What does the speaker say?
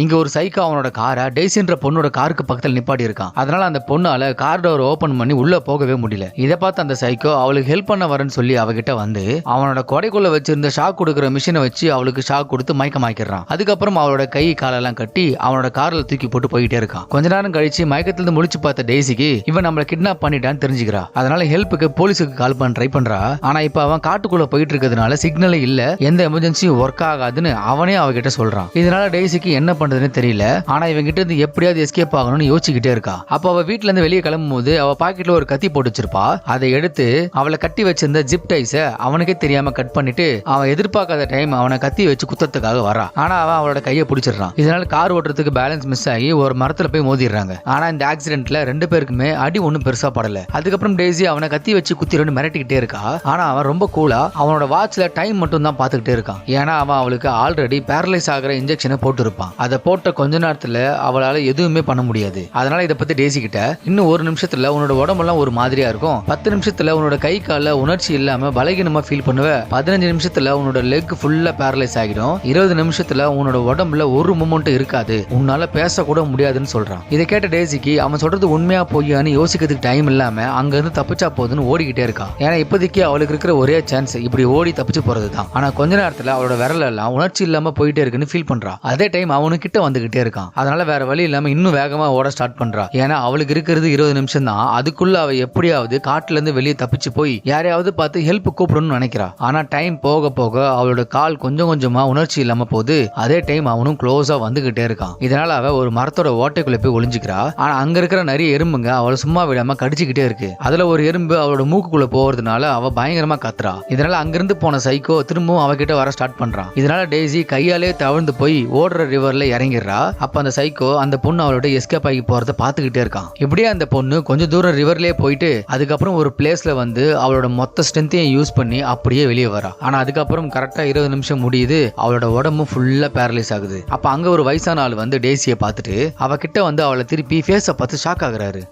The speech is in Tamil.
இங்க ஒரு சைக்கோ அவனோட காரை டெய்ஸின்ற பொண்ணோட காருக்கு பக்கத்தில் நிப்பாட்டி இருக்கான் அதனால அந்த பொண்ணால கார் டோர் ஓபன் பண்ணி உள்ள போகவே முடியல. இதை பார்த்து அந்த சைக்கோ அவளுக்கு ஹெல்ப் பண்ண வரேன்னு சொல்லி அவகிட்ட வந்து அவனோட கொடைக்குள்ள வச்சிருந்த ஷாக் கொடுக்குற மிஷினை வச்சு அவளுக்கு ஷாக் கொடுத்து மயக்கமாக்கிடுறான். அதுக்கப்புறம் அவளோட கை காலெல்லாம் கட்டி அவனோட கார்ல தூக்கி போட்டு போயிட்டே இருக்கான். கொஞ்ச நேரம் கழிச்சு மயக்கத்திலிருந்து முடிச்சு முழிச்சு பார்த்த டெய்ஸிக்கு இவன் நம்மளை கிட்னாப் பண்ணிட்டான்னு தெரிஞ்சுக்கிறா. அதனால ஹெல்ப்புக்கு போலீஸுக்கு கால் பண்ண ட்ரை பண்றா. ஆனா இப்ப அவன் காட்டுக்குள்ள போயிட்டு இருக்கிறதுனால சிக்னலே இல்ல. எந்த எமர்ஜென்சியும் ஒர்க் ஆகாதுன்னு அவனே அவகிட்ட சொல்றான். இதனால டெய்ஸிக்கு என்ன பண்றதுன்னு தெரியல. ஆனா இவங்க கிட்ட இருந்து எப்படியாவது எஸ்கேப் ஆகணும்னு யோசிச்சுக்கிட்டே இருக்கா. அப்ப அவ வீட்டுல இருந்து வெளியே கிளம்பும் போது அவ பாக்கெட்ல ஒரு கத்தி போட்டு வச்சிருப்பா அதை எடுத்து அவளை கட்டி வச்சிருந்த ஜிப் டைஸ அவனுக்கே தெரியாம கட் பண்ணிட்டு அவன் எதிர்பார்க்காத டைம் அவனை கத்தி வச்சு குத்தத்துக்காக வரா. ஆனா அவன் அவளோட கையை பிடிச்சிடுறான். இதனால கார் ஓட்டுறதுக்கு பேலன்ஸ் மிஸ் ஆகி ஒரு மரத்துல போய் மோதிடுறாங்க. ஆனா இந்த ஆக்சிடென்ட்ல ரெண்டு பேருக்குமே அடி ஒண்ணும் பெருசா படல. அதுக்கப்புறம் டேசி அவனை கத்தி வச்சு குத்திரன்னு மிரட்டிக்கிட்டே இருக்கா. ஆனா அவன் ரொம்ப கூலா அவனோட வாட்ச்ல டைம் மட்டும் தான் பாத்துக்கிட்டே இருக்கான். ஏன்னா அவன் அவளுக்கு ஆல்ரெடி பேரலைஸ் ஆகிற இன்ஜெக்ஷனை போட்டிருப்பான். அதை போட்ட கொஞ்ச நேரத்துல அவளால எதுவுமே பண்ண முடியாது. அதனால இதை பத்தி டேசி கிட்ட இன்னும் ஒரு நிமிஷத்துல உன்னோட உடம்பெல்லாம் ஒரு மாதிரியா இருக்கும். பத்து நிமிஷத்துல உன்னோட கை கால உணர்ச்சி இல்லாம பலகீனமா ஃபீல் பண்ணுவ. பதினஞ்சு நிமிஷத்துல உன்னோட லெக் ஃபுல்லா பேரலைஸ் ஆகிடும். இருபது நிமிஷத்துல உன்னோட உடம்புல ஒரு மூமெண்ட் இருக்காது. உன்னால பேசக்கூட முடியாதுன்னு சொல்றான். இதை கேட்ட டேசிக்கு அவன் சொல்றது உண்மையா பொய்யான்னு யோசிக்கிறதுக்கு டைம் இல்லாம அங்க இருந்து தப்பிச்சா போதுன்னு ஓடிக்கிட்டே இருக்கான் ஏன்னா இப்போதைக்கு அவளுக்கு இருக்கிற ஒரே சான்ஸ் இப்படி ஓடி தப்பிச்சு போறது தான் ஆனா கொஞ்ச நேரத்துல அவளோட விரலெல்லாம் உணர்ச்சி இல்லாம போயிட்டே இருக்குன்னு ஃபீல் பண்ணுறான் அதே டைம் அவனுக்கு கிட்ட வந்துகிட்டே இருக்கான். அதனால வேற வழி இல்லாம இன்னும் வேகமா ஓட ஸ்டார்ட் பண்றா. ஏன்னா அவளுக்கு இருக்கிறது இருபது நிமிஷம் தான். அதுக்குள்ள அவ எப்படியாவது காட்டுல இருந்து வெளியே தப்பிச்சு போய் யாரையாவது பார்த்து ஹெல்ப் கூப்பிடணும்னு நினைக்கிறா. ஆனா டைம் போக போக அவளோட கால் கொஞ்சம் கொஞ்சமா உணர்ச்சி இல்லாம போகுது அதே டைம் அவனும் க்ளோஸா வந்துகிட்டே இருக்கான். இதனால அவ ஒரு மரத்தோட ஓட்டைக்குள்ள போய் ஒளிஞ்சுக்கிறா. ஆனா அங்க இருக்கிற நிறைய எறும்புங்க அவளை சும்மா விடாம கடிச்சுக்கிட்டே இருக்கு. அதுல ஒரு எறும்பு அவளோட மூக்குக்குள்ள போறதுனால அவ பயங்கரமா கத்துறா. இதனால அங்கிருந்து போன சைக்கோ திரும்பவும் அவகிட்ட வர ஸ்டார்ட் பண்றான். இதனால டெய்ஸி கையாலே தவழ்ந்து போய் ஓடுற ரிவர்ல இறங்கிடுறா. அப்ப அந்த சைக்கோ அந்த பொண்ணு அவளோட எஸ்கேப் ஆகி போறத பாத்துக்கிட்டே இருக்கான். இப்படியே அந்த பொண்ணு கொஞ்சம் தூரம் ரிவர்லயே போயிட்டு அதுக்கப்புறம் ஒரு பிளேஸ்ல வந்து அவளோட மொத்த ஸ்ட்ரென்த்தையும் யூஸ் பண்ணி அப்படியே வெளியே வரா. ஆனா அதுக்கப்புறம் கரெக்டா இருபது நிமிஷம் முடியுது அவளோட உடம்பு ஃபுல்லா பேரலைஸ் ஆகுது. அப்ப அங்க ஒரு வயசான ஆள் வந்து டேசியை பார்த்துட்டு அவகிட்ட வந்து அவளை திருப்பி ஃபேஸை பார்த்து ஷாக் ஆகுறாரு.